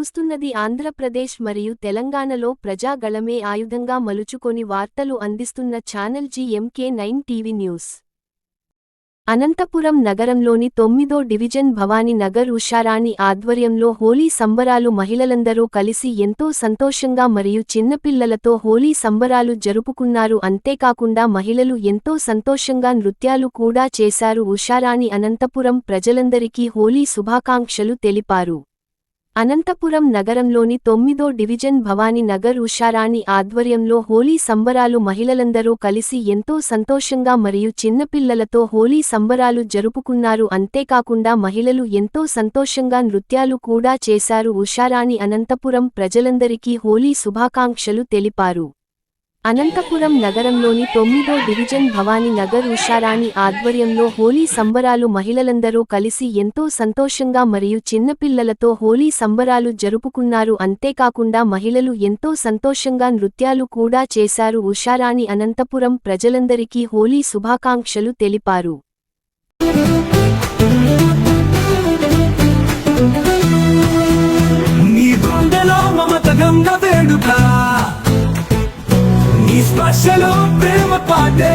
చూస్తున్నది ఆంధ్రప్రదేశ్ మరియు తెలంగాణలో ప్రజాగళమే ఆయుధంగా మలుచుకొని వార్తలు అందిస్తున్న channel GMK nine TV news. Anantapuram నగరంలోని తొమ్మిదో డివిజన్ భవానీ నగర్ ఉషారాణి ఆధ్వర్యంలో హోలీ సంబరాలు మహిళలందరూ కలిసి ఎంతో సంతోషంగా మరియు చిన్నపిల్లలతో హోలీ సంబరాలు జరుపుకున్నారు. అంతేకాకుండా మహిళలు ఎంతో సంతోషంగా నృత్యాలు కూడా చేశారు. ఉషారాణి అనంతపురం ప్రజలందరికీ హోలీ శుభాకాంక్షలు తెలిపారు. అనంతపురం నగరంలోని తొమ్మిదో డివిజన్ భవానీ నగర్ ఉషారాణి ఆధ్వర్యంలో హోలీ సంబరాలు మహిళలందరూ కలిసి ఎంతో సంతోషంగా మరియు చిన్నపిల్లలతో హోలీ సంబరాలు జరుపుకున్నారు. అంతేకాకుండా మహిళలు ఎంతో సంతోషంగా నృత్యాలు కూడా చేశారు. ఉషారాణి అనంతపురం ప్రజలందరికీ హోలీ శుభాకాంక్షలు తెలిపారు. అనంతపురం నగరంలోని తొమ్మిదో డివిజన్ భవానీ నగర్ ఉషారాణి ఆధ్వర్యంలో హోలీ సంబరాలు మహిళలందరూ కలిసి ఎంతో సంతోషంగా మరియు చిన్నపిల్లలతో హోలీ సంబరాలు జరుపుకున్నారు. అంతేకాకుండా మహిళలు ఎంతో సంతోషంగా నృత్యాలు కూడా చేశారు. ఉషారాణి అనంతపురం ప్రజలందరికీ హోలీ శుభాకాంక్షలు తెలిపారు. భాషలో ప్రేమ పాటే.